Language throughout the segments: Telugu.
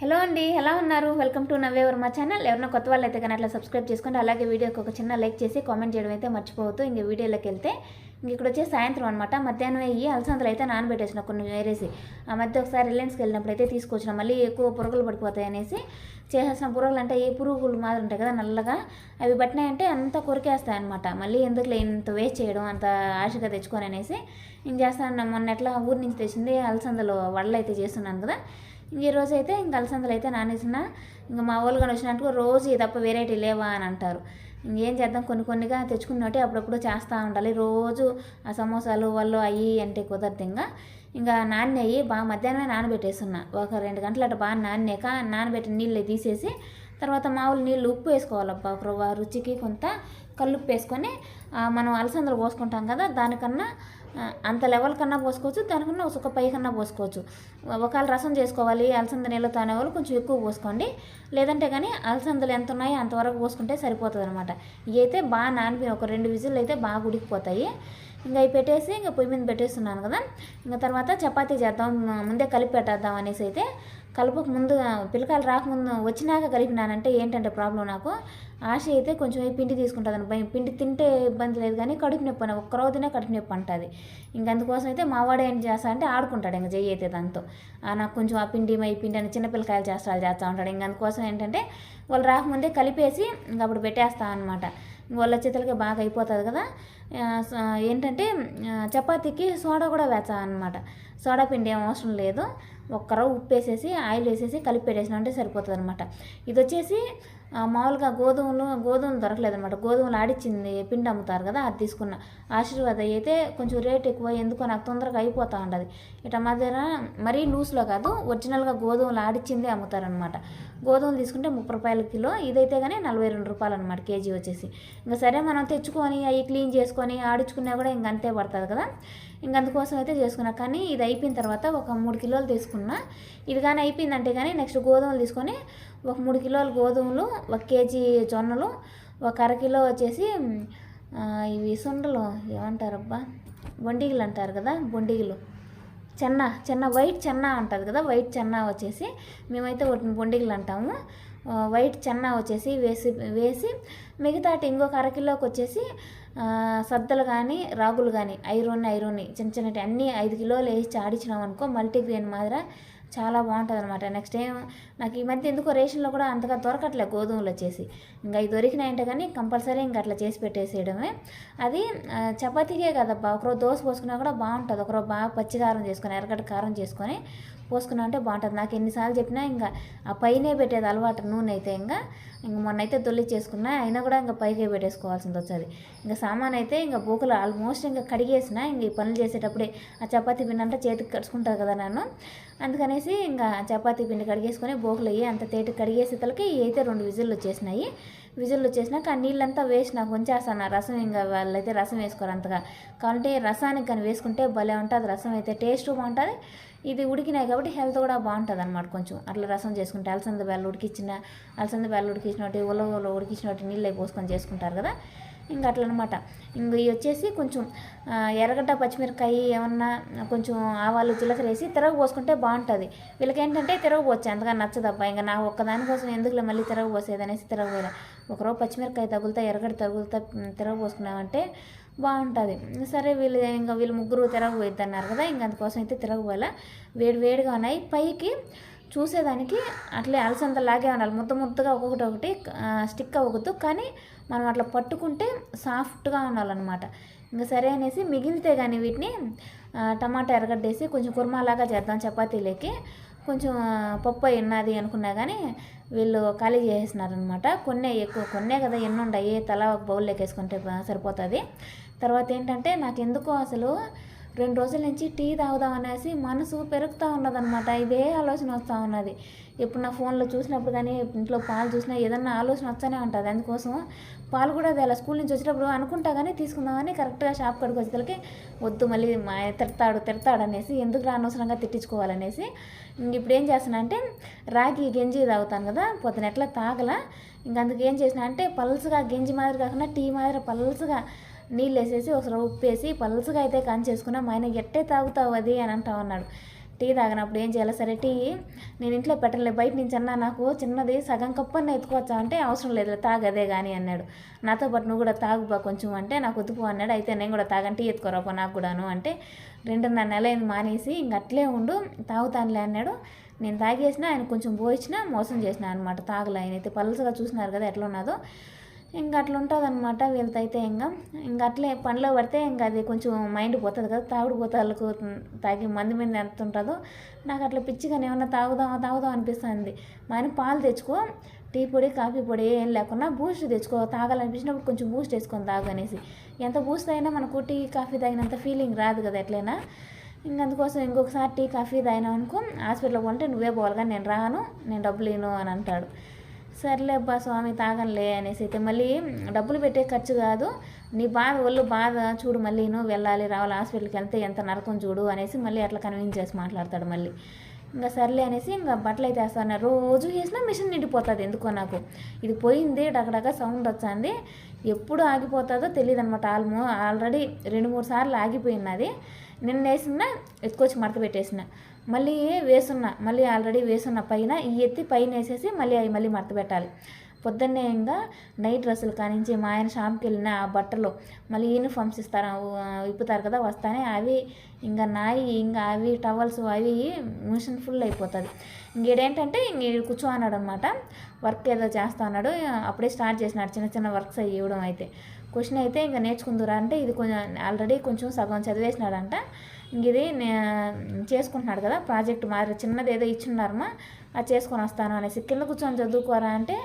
హలో అండి ఎలా ఉన్నారు? వెల్కమ్ టు నవ్వేవర్ మా ఛానల్ ఎవరైనా కొత్త వాళ్ళు అయితే కానీ అట్లా సబ్స్క్రైబ్ చేసుకోండి. అలాగే వీడియోకి ఒక చిన్న లైక్ చేసి కామెంట్ చేయడం అయితే మర్చిపోవద్దు. ఇంక వీడియోలోకి వెళ్తే ఇంక ఇక్కడ వచ్చే సాయంత్రం అనమాట మధ్యాహ్నం అయ్యి అలసందలు అయితే నానబెట్టేసిన కొన్ని వేరేసి ఆ మధ్య ఒకసారి రిలయన్స్కి వెళ్ళినప్పుడు అయితే తీసుకొచ్చిన మళ్ళీ ఎక్కువ పురుగులు పడిపోతాయి అనేసి చేసేసిన పురుగులు అంటే ఏ పురుగులు మాదిరి ఉంటాయి కదా నల్లగా అవి పట్టినాయంటే అంత కొరికేస్తాయి అనమాట మళ్ళీ ఎందుకు ఇంత వేస్ట్ చేయడం అంత ఆశగా తెచ్చుకొని అనేసి ఇంక చేస్తాను మొన్న ఎట్లా ఊరి నుంచి తెచ్చింది అలసందలు వడలు అయితే చేస్తున్నాను కదా. ఇంక ఈ అయితే ఇంక అలసందలు అయితే నానేసిన. ఇంకా మా వాళ్ళు కానీ వచ్చినట్టుగా రోజు ఇది తప్ప వెరైటీ లేవా అని అంటారు. ఇంకేం చేద్దాం? కొన్ని కొన్నిగా తెచ్చుకున్నట్టే అప్పుడప్పుడు చేస్తూ ఉండాలి. రోజు ఆ సమోసాలు వాళ్ళు అయ్యి అంటే కుదరదు ఇంకా. ఇంకా నాన్నయ్యి బాగా మధ్యాహ్నమే నానబెట్టేస్తున్నా. ఒక రెండు గంటలు అట్లా బాగా నాన్నాక నానబెట్టిన నీళ్ళు తీసేసి తర్వాత మామూలు నీళ్ళు ఉప్పు వేసుకోవాలబ్బా. ఒక రుచికి కొంత కల్లుప్పు వేసుకొని మనం అలసందలు పోసుకుంటాం కదా దానికన్నా అంత లెవెల్ కన్నా పోసుకోవచ్చు దానికన్నా ఒక పై కన్నా పోసుకోవచ్చు. ఒకవేళ రసం చేసుకోవాలి అలసంద నీళ్ళతో అనేవాళ్ళు కొంచెం ఎక్కువ పోసుకోండి. లేదంటే కానీ అలసందలు ఎంత ఉన్నాయో అంతవరకు పోసుకుంటే సరిపోతుంది అనమాట ఇవైతే అయితే బాగా నానిపోయి ఒక రెండు విజిల్ అయితే బాగా ఉడికిపోతాయి. ఇంకా అవి పెట్టేసి ఇంకా పొయ్యి మీద పెట్టేస్తున్నాను కదా. ఇంకా తర్వాత చపాతీ చేద్దాం ముందే కలిపి పెట్టేద్దాం అనేసి అయితే కలుపుకు ముందు పిల్లకాయలు రాకముందు వచ్చినాక కలిపినానంటే ఏంటంటే ప్రాబ్లం నాకు? ఆశ అయితే కొంచెం పిండి తీసుకుంటుంది భయం పిండి తింటే ఇబ్బంది లేదు కానీ కడుపు నొప్పి అని ఒక్క రోజునే కడుపు నొప్పి అంటుంది. ఇంక అందుకోసం అయితే మావాడు ఏం చేస్తా అంటే ఆడుకుంటాడు ఇంకా జై అయితే దాంతో. ఆ, నాకు కొంచెం ఆ పిండి మై పిండి అని చిన్నపిల్లకాయలు చేస్తాడు చేస్తూ ఉంటాడు. ఇంక అందుకోసం ఏంటంటే వాళ్ళు రాకముందే కలిపేసి ఇంక అప్పుడు పెట్టేస్తా అనమాట వాళ్ళ చేతులకి బాగా అయిపోతుంది కదా. ఏంటంటే చపాతీకి సోడా కూడా వేచా అనమాట సోడా పిండి ఏం అవసరం లేదు. ఒక్కరో ఉప్పు వేసేసి ఆయిల్ వేసేసి కలిపి పెట్టేసిన అంటే సరిపోతుంది అనమాట ఇది వచ్చేసి మామూలుగా గోధుమలు గోధుమలు దొరకలేదు అనమాట గోధుమలు ఆడిచ్చింది పిండి అమ్ముతారు కదా అది తీసుకున్న. ఆశీర్వాద అయితే కొంచెం రేట్ ఎక్కువ ఎందుకో నాకు తొందరగా అయిపోతూ ఉండదు ఇట్లా మా దగ్గర మరీ లూస్లో కాదు ఒరిజినల్గా గోధుమలు ఆడిచ్చిందే అమ్ముతారనమాట గోధుమలు తీసుకుంటే ముప్పై రూపాయల కిలో ఇదైతే కానీ నలభై రెండు రూపాయలు అనమాట కేజీ వచ్చేసి. ఇంకా సరే మనం తెచ్చుకొని అవి క్లీన్ చేసుకొని ఆడించుకున్నా కూడా ఇంక అంతే పడుతుంది కదా. ఇంక అందుకోసం అయితే చేసుకున్నా. కానీ ఇది అయిపోయిన తర్వాత ఒక మూడు కిలోలు తీసుకున్నా. ఇది కానీ అయిపోయిందంటే కానీ నెక్స్ట్ గోధుమలు తీసుకొని ఒక మూడు కిలోలు గోధుమలు ఒక కేజీ జొన్నలు ఒక అరకిలో వచ్చేసి ఇవి సుండలు ఏమంటారబ్బా? బొండిగిలు అంటారు కదా బొండిగిలు. చెన్న చెన్న వైట్ చెన్న ఉంటుంది కదా వైట్ చెన్న వచ్చేసి మేమైతే వాటిని బొండిగలు అంటాము. వైట్ చెన్న వచ్చేసి వేసి వేసి మిగతా ఇంకొక అరకిలోకి వచ్చేసి సద్దలు కానీ రాగులు కానీ ఐరోన్ ఐరోని చిన్న చిన్నటి అన్నీ ఐదు కిలోలు వేసి ఆడించినాం అనుకో మల్టీగ్రెయిన్ మాదిర చాలా బాగుంటుంది అనమాట నెక్స్ట్ టైం నాకు ఈ మధ్య ఎందుకో రేషన్లో కూడా అంతగా దొరకట్లే గోధుమలు వచ్చేసి. ఇంకా అవి దొరికినాయంటే కానీ కంపల్సరీ ఇంకా అట్లా చేసి పెట్టేసేయడమే. అది చపాతీకే కదబ్బా ఒకరోజు దోశ పోసుకున్నా కూడా బాగుంటుంది. ఒకరోజు బాగా పచ్చి కారం చేసుకొని ఎర్రగడ్డ కారం చేసుకొని పోసుకున్నా అంటే బాగుంటుంది. నాకు ఎన్నిసార్లు చెప్పినా ఇంకా ఆ పైనే పెట్టేది అలవాటు నూనె అయితే ఇంకా. ఇంక మొన్న అయితే తొలి చేసుకున్నా అయినా కూడా ఇంకా పైకే పెట్టేసుకోవాల్సింది వచ్చేది. ఇంకా సామాన్ అయితే ఇంకా బూకలు ఆల్మోస్ట్ ఇంకా కడిగేసిన ఇంక ఈ పనులు చేసేటప్పుడే ఆ చపాతీ పిండి అంటే చేతికి కడుచుకుంటారు కదా నన్ను. అందుకనేసి ఇంకా చపాతీ పిండి కడిగేసుకొని బోకలు అయ్యి అంత తేటి కడిగేసేతలకి తలకి అయితే రెండు విజిల్లు వచ్చేసినాయి. విజిల్లు వచ్చేసినాక ఆ నీళ్ళంతా వేసి నాకు ఉంచేస్తాను ఆ రసం ఇంకా వాళ్ళైతే రసం వేసుకోరు అంతగా. కాబట్టి రసానికి కానీ వేసుకుంటే భలే ఉంటుంది. రసం అయితే టేస్ట్ బాగుంటుంది. ఇది ఉడికినాయి కాబట్టి హెల్త్ కూడా బాగుంటుంది అనమాట కొంచెం. అట్లా రసం చేసుకుంటే అలసంద బెల్లు ఉడికిచ్చిన అలసంద బెల్లు ఉడికించినట్టు ఉలవలో ఉడికించినట్టు నీళ్ళు పోసుకొని చేసుకుంటారు కదా. ఇంకా అట్లా అనమాట ఇంక ఇవి వచ్చేసి కొంచెం ఎర్రగడ్డ పచ్చిమిరకాయ ఏమన్నా కొంచెం ఆవాలు జీలకర్ర వేసి తిరగ పోసుకుంటే బాగుంటుంది. వీళ్ళకి ఏంటంటే తిరగపోవచ్చు అంతగా నచ్చదబ్బా. ఇంకా నా ఒక్కదానికోసం ఎందుకులే మళ్ళీ తిరగ పోసేది అనేసి తిరగపోయా ఒకరోజు పచ్చిమిరకాయ తగులుతా ఎర్రగడ్డ తగులుతా తిరగ పోసుకున్నామంటే బాగుంటుంది. సరే వీళ్ళు ఇంకా వీళ్ళు ముగ్గురు తిరగబోయిద్ది అన్నారు కదా ఇంక అందుకోసం అయితే తిరగబోయాల వేడి వేడిగా ఉన్నాయి. పైకి చూసేదానికి అట్లే అలసందలాగే ఉండాలి. ముద్ద ముద్దగా ఒక్కొక్కటి ఒకటి స్టిక్ అవ్వద్దు కానీ మనం అట్లా పట్టుకుంటే సాఫ్ట్గా ఉండాలన్నమాట. ఇంకా సరే అనేసి మిగిలితే కానీ వీటిని టమాటా ఎరగడ్డేసి కొంచెం కుర్మాలాగా చేద్దాం చపాతీలోకి. కొంచెం పప్పు అయి ఉన్నది అనుకున్నా కానీ వీళ్ళు ఖాళీ చేసేసినారనమాట కొన్నే ఎక్కువ కొన్నే కదా ఎన్ని ఉన్నాయి తల ఒక బౌల్లోకి వేసుకుంటే సరిపోతుంది. తర్వాత ఏంటంటే నాకు ఎందుకో అసలు రెండు రోజుల నుంచి టీ తాగుదాం అనేసి మనసు పెరుగుతూ ఉన్నదనమాట ఇదే ఆలోచన వస్తూ ఉన్నది. ఇప్పుడు నా ఫోన్లో చూసినప్పుడు కానీ ఇంట్లో పాలు చూసినా ఏదన్నా ఆలోచన వస్తూనే ఉంటుంది. అందుకోసం పాలు కూడా అది అలా స్కూల్ నుంచి వచ్చినప్పుడు అనుకుంటా కానీ తీసుకుందామని కరెక్ట్గా షాప్ కడుకు వచ్చేసరికి వద్దు మళ్ళీ మా తిడతాడు తిడతాడు అనేసి ఎందుకు అనవసరంగా తిట్టించుకోవాలనేసి ఇప్పుడు ఏం చేస్తున్నా అంటే రాగి గంజి తాగుతాను కదా పొద్దున ఎట్లా తాగల. ఇంక అందుకు ఏం చేసిన అంటే పల్స్గా గంజి మాదిరి కాకుండా టీ మాదిరి పల్స్గా నీళ్ళు వేసేసి ఒకసారి ఉప్పు వేసి పలుసుగా అయితే కాంచేసుకున్నా. మా ఆయన ఎట్టే తాగుతావు అది? అని అంటా ఉన్నాడు. టీ తాగినప్పుడు ఏం చేయాలి? సరే టీ నేను ఇంట్లో పెట్టలే బయట నుంచి అన్నా నాకు చిన్నది సగం కప్పన్న ఎత్తుకోవచ్చా అంటే అవసరం లేదు తాగదే కానీ అన్నాడు. నాతో పాటు నువ్వు కూడా తాగుబా కొంచెం అంటే నాకు వద్దుపో అన్నాడు. అయితే నేను కూడా తాగని టీ ఎత్తుకోరాపో నాకు కూడాను అంటే రెండున్నర నెల అయింది మానేసి ఇంక అట్లే ఉండు తాగుతానులే అన్నాడు. నేను తాగేసిన ఆయన కొంచెం పోయించిన మోసం చేసిన అనమాట తాగలే ఆయన అయితే పలసగా చూసినారు కదా ఎట్లా ఉన్నదో. ఇంకా అట్లా ఉంటుంది అనమాట వీళ్ళతో అయితే ఇంకా. ఇంకా అట్లే పనిలో పడితే ఇంకా అది కొంచెం మైండ్ పోతుంది కదా తాగుడు పోతాలకు తాగి మంది మీద ఎంత ఉంటుందో. నాకు అట్లా పిచ్చిగా ఏమన్నా తాగుదాం తాగుదాం అనిపిస్తుంది. మా ఆయన పాలు తెచ్చుకో టీ పొడి కాఫీ పొడి ఏం లేకుండా బూస్ట్ తెచ్చుకో తాగాలనిపించినప్పుడు కొంచెం బూస్ట్ వేసుకొని తాగు అనేసి. ఎంత బూస్ట్ అయినా మనకు టీ కాఫీ తాగినంత ఫీలింగ్ రాదు కదా ఎట్లయినా. ఇంక అందుకోసం ఇంకొకసారి టీ కాఫీ తాగినావు అనుకో హాస్పిటల్కి పోతే నువ్వే పోవాలి కానీ నేను రాను నేను డబ్బులు ఇను అని అంటాడు. సర్లే అబ్బా స్వామి తాగంలే అనేసి అయితే మళ్ళీ డబ్బులు పెట్టే ఖర్చు కాదు. నీ బాధ ఒళ్ళు బాధ చూడు మళ్ళీ నువ్వు వెళ్ళాలి రావాలి హాస్పిటల్కి వెళ్తే ఎంత నరకం చూడు అనేసి మళ్ళీ అట్లా కన్విన్స్ చేసి మాట్లాడతాడు మళ్ళీ. ఇంకా సర్లే అనేసి ఇంకా బట్టలు అయితే వేస్తాను. రోజు వేసినా మిషన్ నిండిపోతుంది ఎందుకో నాకు. ఇది పోయింది డగడగ సౌండ్ వచ్చింది. ఎప్పుడు ఆగిపోతుందో తెలియదు అనమాట ఆల్మో ఆల్రెడీ రెండు మూడు సార్లు ఆగిపోయినది నిన్న వేసిన ఎత్తుకొచ్చి మడత పెట్టేసిన. మళ్ళీ వేసున్న మళ్ళీ ఆల్రెడీ వేసున్న పైన ఈ ఎత్తి పైన వేసేసి మళ్ళీ అవి మళ్ళీ మడత పెట్టాలి. పొద్దున్నే ఇంకా నైట్ డ్రెస్సులు కానించి మా ఆయన షాప్కి వెళ్ళిన ఆ బట్టలు మళ్ళీ యూనిఫామ్స్ ఇస్తారు ఇప్పుతారు కదా వస్తానే అవి ఇంకా నాయి ఇంకా అవి టవల్స్ అవి మిషన్ ఫుల్ అయిపోతుంది. ఇంకేంటంటే ఇంక ఈడు అనమాట వర్క్ ఏదో చేస్తా అన్నాడు అప్పుడే స్టార్ట్ చేసినాడు చిన్న చిన్న వర్క్స్ అవి ఇవ్వడం అయితే. క్వశ్చన్ అయితే ఇంకా నేర్చుకుందురా అంటే ఇది కొంచెం ఆల్రెడీ కొంచెం సగం చదివేసినాడంట. ఇది నే- చేసుకుంటున్నాడు కదా ప్రాజెక్ట్ మరి చిన్నది ఏదో ఇచ్చిన్నారమ్మా అది చేసుకొని వస్తాను అనేసి. కింద కూర్చొని చదువుకోరా అంటే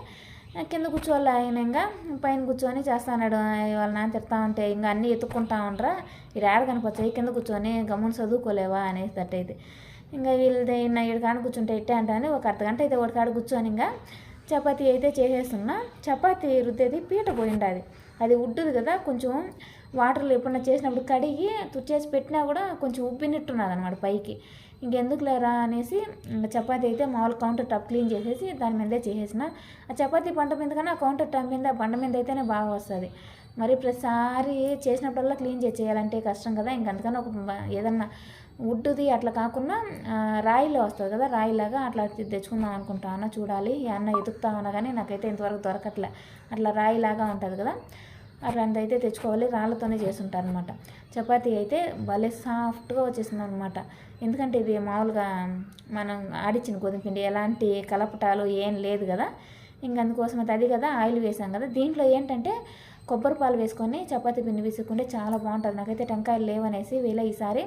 కింద కూర్చోవాలి ఆయన ఇంకా పైన కూర్చొని చేస్తాడు వాళ్ళ నాన్న తిడతా ఉంటే ఇంకా అన్నీ ఎత్తుక్కుంటా ఉండరా ఇది ఆడ కనిపించాయి కింద కూర్చొని గమ్మున చదువుకోలేవా అనేసి అయితే ఇంకా వీళ్ళది నా ఏడు కాడ కూర్చుంటే ఇట్టే అంటాను ఒక అర్ధ గంట అయితే ఒకటి కాడ కూర్చొని ఇంకా చపాతీ అయితే చేసేస్తున్నా. చపాతీ రుద్దేది పీట పోయిండది అది ఉడ్డుది కదా కొంచెం వాటర్లో ఎప్పుడన్నా చేసినప్పుడు కడిగి తుచ్చేసి పెట్టినా కూడా కొంచెం ఉబ్బినట్టున్నది అనమాట పైకి. ఇంకెందుకు లేరా అనేసి చపాతి అయితే మామూలు కౌంటర్ టాప్ క్లీన్ చేసేసి దాని మీదే చేసేసిన. ఆ చపాతీ పంట మీద కన్నా ఆ కౌంటర్ టాప్ మీద బండ మీద అయితేనే బాగా వస్తుంది. మరి ప్రతిసారి చేసినప్పుడల్లా క్లీన్ చేయాలంటే కష్టం కదా. ఇంక అందుకని ఒక ఏదన్నా వుడ్ది అట్లా కాకుండా రాయిలో వస్తుంది కదా రాయిలాగా అట్లా తెచ్చుకుందాం తెచ్చుకుందాం అనుకుంటాను చూడాలి. ఈ అన్న ఎదుగుతా ఉన్నా కానీ నాకైతే ఇంతవరకు దొరకట్లే. అట్లా రాయిలాగా ఉంటుంది కదా. రెండు అయితే తెచ్చుకోవాలి. రాళ్ళతోనే చేస్తుంటారు అనమాట చపాతీ అయితే భలే సాఫ్ట్గా వచ్చేసింది అనమాట ఎందుకంటే ఇది మామూలుగా మనం ఆడిచ్చిన గోధుమ పిండి ఎలాంటి కలపటాలు ఏం లేదు కదా. ఇంక అందుకోసం అయితే అది కదా ఆయిల్ వేసాం కదా. దీంట్లో ఏంటంటే కొబ్బరి పాలు వేసుకొని చపాతీ పిండి వేసుకుంటే చాలా బాగుంటుంది. నాకైతే టెంకాయలు లేవనేసి వీళ్ళ ఈసారి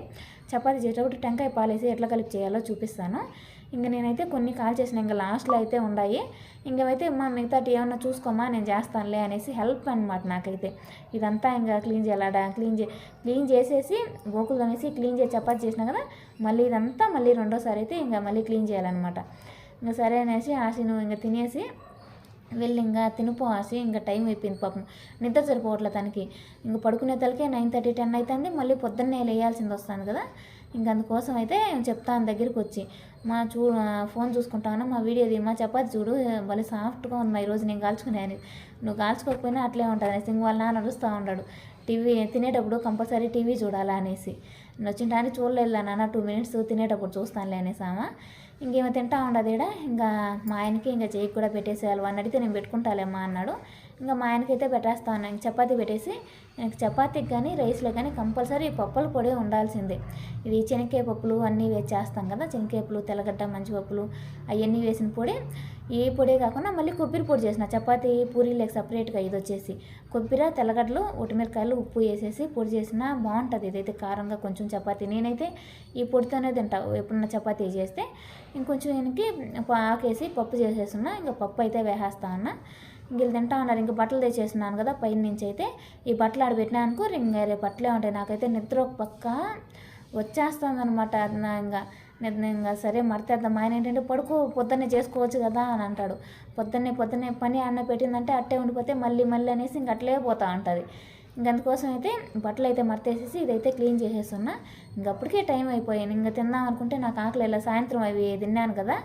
చపాతీ చేసేటప్పుడు టెంకాయ పాలు వేసి ఎట్లా కలిపి చేయాలో చూపిస్తాను. ఇంకా నేనైతే కొన్ని కాల్ చేసిన ఇంకా లాస్ట్లో అయితే ఉన్నాయి ఇంకైతే మా మిగతాటి ఏమన్నా చూసుకోమా? నేను చేస్తానులే అనేసి హెల్ప్ అనమాట నాకైతే. ఇదంతా ఇంకా క్లీన్ చేయాలడా క్లీన్ చే క్లీన్ చేసేసి గోకులు అనేసి క్లీన్ చేసి చపాతి చేసినా కదా మళ్ళీ ఇదంతా మళ్ళీ రెండోసారి అయితే ఇంకా మళ్ళీ క్లీన్ చేయాలన్నమాట. ఇంకా సరే అనేసి ఆశ నువ్వు ఇంకా తినేసి వెళ్ళి ఇంకా తినిపో ఆసి ఇంకా టైం అయిపోయింది పాపం. నిద్ర సరిపోవట్లే తనకి. ఇంక పడుకునే తలకే నైన్ థర్టీ టెన్ అవుతుంది మళ్ళీ పొద్దున్నే లేయాల్సింది వస్తాను కదా. ఇంక అందుకోసం అయితే చెప్తాను దగ్గరికి వచ్చి మా చూ ఫోన్ చూసుకుంటాను మా వీడియో మా చపాతి చూడు భలే సాఫ్ట్గా ఉంది ఈరోజు నేను కాల్చుకునే నువ్వు కాల్చుకోకపోయినా అట్లే ఉంటుంది అనేసి ఇంక వాళ్ళ నాన్న నడుస్తూ ఉన్నాడు టీవీ తినేటప్పుడు కంపల్సరీ టీవీ చూడాలా అనేసి. నేను వచ్చిన టైం చూడలేదు నాన్న టూ మినిట్స్ తినేటప్పుడు చూస్తానులే అనేసి ఇంకేమో తింటా ఉండదు ఈడ. ఇంకా మా ఆయనకి ఇంకా చేయి కూడా పెట్టేసేయాలి. వాడిని అడిగితే నేను పెట్టుకుంటాలేమ్మా అన్నాడు. ఇంకా మా ఆయనకైతే పెట్టేస్తాను. ఇంక చపాతీ పెట్టేసి నాకు చపాతీకి కానీ రైస్లో కానీ కంపల్సరీ పప్పుల పొడి ఉండాల్సిందే. ఇవి శనక్కాయ పప్పులు అన్నీ వేసి చేస్తాం కదా శనక్కాయపులు తెల్లగడ్డ మంచి పప్పులు అవన్నీ వేసిన పొడి. ఈ పొడే కాకుండా మళ్ళీ కొబ్బరి పొడి చేసిన చపాతీ పూరీలకు సపరేట్గా ఇది వచ్చేసి కొబ్బరి తెల్లగడ్డలు ఒటిమిరకాయలు ఉప్పు వేసేసి పొడి చేసిన బాగుంటుంది. ఇదైతే కారంగా కొంచెం చపాతీ. నేనైతే ఈ పొడితోనే తింటా. ఎప్పుడన్నా చపాతీ చేస్తే ఇంకొంచెం దీనికి ఆకేసి పప్పు చేసేస్తున్నా. ఇంకా పప్పు అయితే వేసేస్తా ఉన్నా వీళ్ళు తింటా ఉన్నారు. ఇంక బట్టలు తెచ్చేసినాను కదా పైన నుంచి అయితే. ఈ బట్టలు ఆడ పెట్టినానుకో ఇంక రేపు బట్టలే ఉంటాయి. నాకైతే నిద్ర ఒక పక్క వచ్చేస్తుంది అనమాట నా ఇంకా నేను ఇంకా సరే మర్తేద్దాం ఆయన ఏంటంటే పడుకో పొద్దున్నే చేసుకోవచ్చు కదా అని అంటాడు. పొద్దున్నే పొద్దున్నే పని అన్న పెట్టిందంటే అట్టే ఉండిపోతే మళ్ళీ మళ్ళీ అనేసి ఇంక అట్లే పోతా ఉంటుంది. ఇంక అందుకోసం అయితే బట్టలు అయితే మర్తేసేసి ఇదైతే క్లీన్ చేసేస్తున్నా. ఇంక అప్పటికే టైం అయిపోయాను ఇంకా తిందాం అనుకుంటే నాకు ఆకలి ఇలా సాయంత్రం అవి తిన్నాను కదా.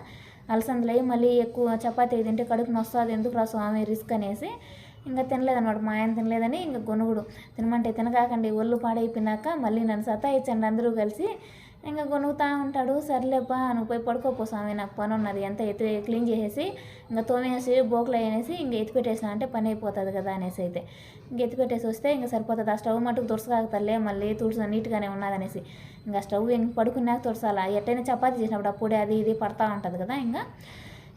అలసందలు అయ్యి మళ్ళీ ఎక్కువ చపాతీ తింటే కడుపు నొస్తుంది ఎందుకు రా స్వామి రిస్క్ అనేసి ఇంకా తినలేదన్నమాట. మా ఆయన తినలేదని ఇంకా గొనుగుడు. తినమంటే తినకాకండి ఒళ్ళు పాడైపోయినాక మళ్ళీ నన్ను సతాయించండి అందరూ కలిసి. ఇంకా గొనుగుతూ ఉంటాడు. సర్లేపా నువ్వు పోయి పడుకోపో స్వామి నాకు పని ఉన్నది ఎంత ఎత్తి క్లీన్ చేసేసి ఇంకా తోమేసి బోకులు అనేసి ఇంకా ఎత్తి పెట్టేసిన అంటే పని అయిపోతుంది కదా అనేసి అయితే. ఇంక ఎత్తి పెట్టేసి వస్తే ఇంకా సరిపోతుంది. ఆ స్టవ్ మటుకు తుడసకాగతలే మళ్ళీ తుడుసు నీట్గానే ఉన్నదనేసి ఇంకా స్టవ్ ఇంక పడుకున్నాక తుడసాలా ఎట్టైనా చపాతీ చేసినప్పుడు అప్పుడే అది ఇది పడతా ఉంటుంది కదా ఇంకా.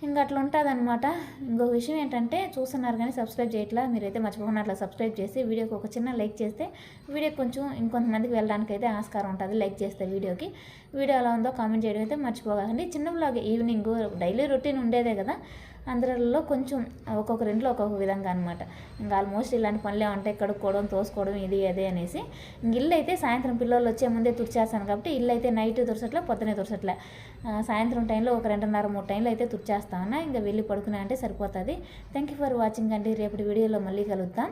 ఇంకా అట్లా ఉంటుంది అనమాట ఇంకొక విషయం ఏంటంటే చూస్తున్నారు కానీ సబ్స్క్రైబ్ చేయట్లా మీరైతే మర్చిపోకుండా అట్లా సబ్స్క్రైబ్ చేసి వీడియోకి ఒక చిన్న లైక్ చేస్తే వీడియో కొంచెం ఇంకొంతమందికి వెళ్ళడానికి అయితే ఆస్కారం ఉంటుంది లైక్ చేస్తే వీడియోకి. వీడియో ఎలా ఉందో కామెంట్ చేయడం అయితే మర్చిపోకండి. చిన్న బ్లాగ్ ఈవినింగ్ డైలీ రొటీన్ ఉండేదే కదా. అందరిలో కొంచెం ఒక్కొక్కరి ఇంట్లో ఒక్కొక్క విధంగా అనమాట ఇంకా ఆల్మోస్ట్ ఇలాంటి పనులే ఉంటాయి కడుక్కోవడం తోసుకోవడం ఇది అదే అనేసి. ఇంక ఇల్లు అయితే సాయంత్రం పిల్లలు వచ్చే ముందే తుడిచేస్తాను కాబట్టి ఇల్లు అయితే నైట్ తుడిచట్లే పొద్దునే తుడిచట్లే. సాయంత్రం టైంలో ఒక రెండున్నర మూడు టైంలో అయితే తుడిచేస్తా ఉన్నా. ఇంకా వెళ్ళి పడుకున్నా అంటే సరిపోతుంది. థ్యాంక్ యూ ఫర్ వాచింగ్ అండి. రేపటి వీడియోలో మళ్ళీ కలుద్దాం.